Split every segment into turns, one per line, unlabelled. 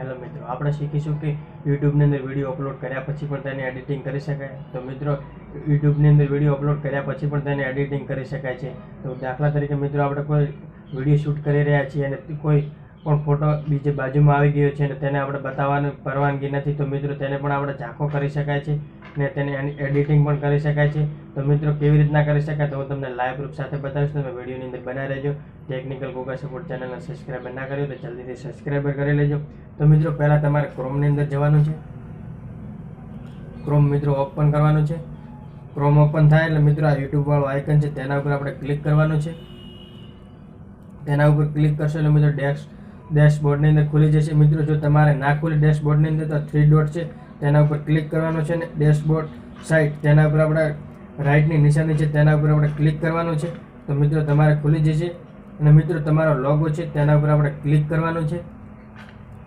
Hello મિત્રો, આપણે શીખીશું કે યુટ્યુબની અંદર વીડિયો અપલોડ કર્યા પછી પણ તેને એડિટિંગ કરી શકાય. તો મિત્રો, યુટ્યુબની અંદર વીડિયો અપલોડ કર્યા પછી પણ તેને એડિટિંગ કરી શકાય છે. તો દાખલા તરીકે મિત્રો, આપણે કોઈ વીડિયો શૂટ કરી રહ્યા છીએ અને કોઈ પણ ફોટો બીજે બાજુમાં આવી ગયો છે અને તેને આપણે બતાવવાની પરવાનગી નથી. તો મિત્રો તેને પણ આપણે ઝાંખો કરી શકાય છે ને તેને એડિટિંગ પણ કરી શકાય છે. તો મિત્રો કેવી રીતના કરી શકાય તો હું તમને લાઈવ પ્રૂફ સાથે બતાવીશ તમે વિડીયોની અંદર બનાવી રહેજો. ટેકનિકલ ગૂગલ સપોર્ટ ચેનલને સબસ્ક્રાઈબર ના કર્યું તો જલ્દીથી સબસ્ક્રાઈબર કરી લેજો. તો મિત્રો પહેલાં તમારે ક્રોમની અંદર જવાનું છે. ક્રોમ મિત્રો ઓપન કરવાનું છે. ક્રોમ ઓપન થાય એટલે મિત્રો આ યુટ્યુબ વાળું આઇકન છે તેના ઉપર આપણે ક્લિક કરવાનું છે. તેના ઉપર ક્લિક કરશો એટલે મિત્રો ડેસ્ક ડેશબોર્ડની અંદર ખુલી જશે. મિત્રો, જો તમારે ના ખુલી ડેશબોર્ડની અંદર, તો થ્રી ડોટ છે, તેના ઉપર ક્લિક કરવાનું છે ને ડેશબોર્ડ સાઇટ તેના ઉપર આપણે રાઇટની નિશાની છે, તેના ઉપર આપણે ક્લિક કરવાનું છે. તો મિત્રો, તમારે ખુલી જશે અને મિત્રો, તમારો લોગો છે, તેના ઉપર આપણે ક્લિક કરવાનું છે.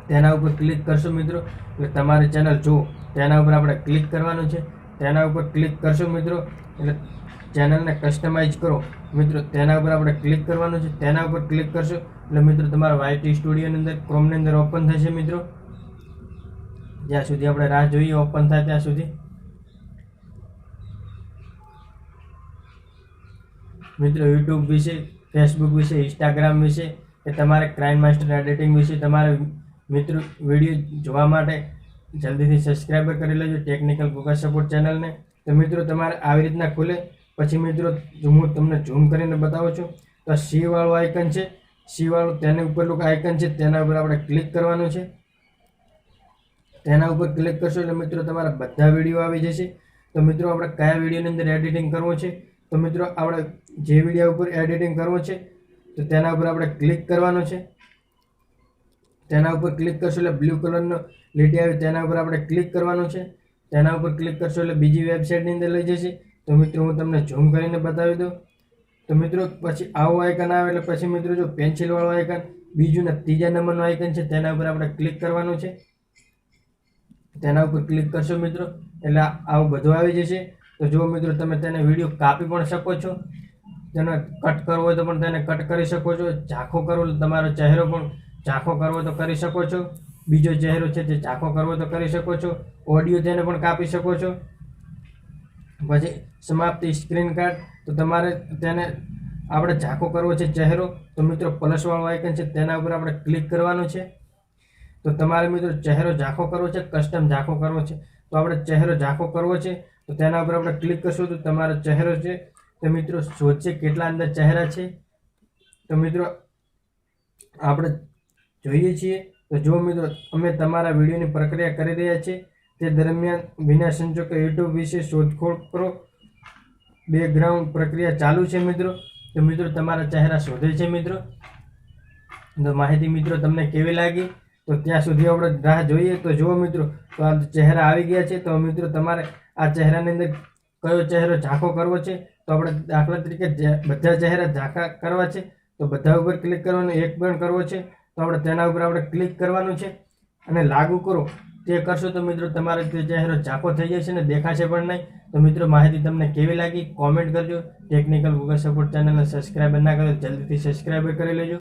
તેના ઉપર ક્લિક કરશો મિત્રો, એટલે તમારી ચેનલ જુઓ, તેના ઉપર આપણે ક્લિક કરવાનું છે. તેના ઉપર ક્લિક કરશો મિત્રો, એટલે ચેનલને કસ્ટમાઇઝ કરો. મિત્રો, તેના ઉપર આપણે ક્લિક કરવાનું છે. તેના ઉપર ક્લિક કરશો એટલે મિત્રો, તમારા વાયટી સ્ટુડિયોની અંદર ક્રોમની અંદર ઓપન થશે મિત્રો. જ્યાં સુધી આપણે રાહ જોઈએ ઓપન થાય ત્યાં સુધી. મિત્રો યુટ્યુબ વિશે ફેસબુક વિશે ઇન્સ્ટાગ્રામ વિશે, કે તમારે ક્રાઇમ માસ્ટર એડિટિંગ વિશે તમારે મિત્રો વીડિયો જોવા માટે જલ્દીથી સબસ્ક્રાઈબર કરી લેજો ટેકનિકલ ગુગલ સપોર્ટ ચેનલને તો મિત્રો, તમારે આવી રીતના ખુલે પછી મિત્રો હું તમને ઝૂમ કરીને બતાવું છું, તો સીવાળું આઇકન છે. સીવાળું તેની ઉપરનું આઇકન છે, તેના ઉપર આપણે ક્લિક કરવાનું છે. તેના ઉપર ક્લિક કરશો એટલે મિત્રો તમારા બધા વીડિયો આવી જશે. તો મિત્રો, આપણે કયા વિડીયોની અંદર એડિટિંગ કરવું છે? તો મિત્રો, આપણે જે વીડિયો ઉપર એડિટિંગ કરવું છે, તો તેના ઉપર આપણે ક્લિક કરવાનું છે. તેના ઉપર ક્લિક કરશો એટલે બ્લુ કલરનો લીટી આવે, તેના ઉપર આપણે ક્લિક કરવાનું છે. તેના ઉપર ક્લિક કરશો એટલે બીજી વેબસાઇટની અંદર લઈ જશે. તો મિત્રો, હું તમને ઝૂમ કરીને બતાવી દઉં. તો મિત્રો, પછી આવું આઇકન આવે એટલે પછી મિત્રો જો પેન્સિલવાળું આઇકન બીજું ને ત્રીજા નંબરનું આઇકન છે, તેના ઉપર આપણે ક્લિક કરવાનું છે. તેના ઉપર ક્લિક કરશો મિત્રો, એટલે આવું બધું આવી જશે. તો જો મિત્રો, તમે તેને વીડિયો કાપી પણ શકો છો. તેને કટ કરવો હોય તો પણ તેને કટ કરી શકો છો. ઝાંખો કરવો તમારો ચહેરો પણ ઝાંખો કરવો તો કરી શકો છો. બીજો ચહેરો છે તે ઝાંખો કરવો તો કરી શકો છો. ઓડિયો તેને પણ કાપી શકો છો. પછી સમાપ્તિ સ્ક્રીન કાર્ડ. તો તમારે તેને આપણે ઝાંખો કરવો છે ચહેરો. તો મિત્રો પ્લસવાળું આઇકન છે તેના ઉપર આપણે ક્લિક કરવાનું છે. તો તમારે મિત્રો ચહેરો ઝાંખો કરવો છે, કસ્ટમ ઝાંખો કરવો છે. તો આપણે ચહેરો ઝાંખો કરવો છે, તો તેના ઉપર આપણે ક્લિક કરશું તો તમારો ચહેરો છે. તો મિત્રો શોધશે કેટલા અંદર ચહેરા છે. તો મિત્રો આપણે જોઈએ છીએ. તો જો મિત્રો, અમે તમારા વિડીયોની પ્રક્રિયા કરી રહ્યા છીએ. તે દરમિયાન વિના સંજોગે યુટ્યુબ વિશે શોધખોળ કરો. બેકગ્રાઉન્ડ પ્રક્રિયા ચાલુ છે મિત્રો. તો મિત્રો, તમારા ચહેરા શોધે છે મિત્રો. તો માહિતી મિત્રો તમને કેવી લાગી? તો ત્યાં સુધી આપણે રાહ જોઈએ. તો જુઓ મિત્રો, તો આ ચહેરા આવી ગયા છે. તો મિત્રો, તમારે આ ચહેરાની અંદર કયો ચહેરો ઝાંખો કરવો છે? તો આપણે દાખલા તરીકે બધા ચહેરા ઝાંખા કરવા છે, તો બધા ઉપર ક્લિક કરવાનું, એક પણ કરવો છે. તો આપણે તેના ઉપર આપણે ક્લિક કરવાનું છે. અને લાગુ કરો. તે કરશો તો મિત્રો તમારો તે ચહેરો ચાકો થઈ જશે ને દેખાશે પણ નહીં. તો મિત્રો માહિતી તમને કેવી લાગી? કોમેન્ટ કરજો. ટેકનિકલ ગૂગલ સપોર્ટ ચેનલને સબસ્ક્રાઈબ ના કરો, જલ્દીથી સબસ્ક્રાઈબ કરી લેજો.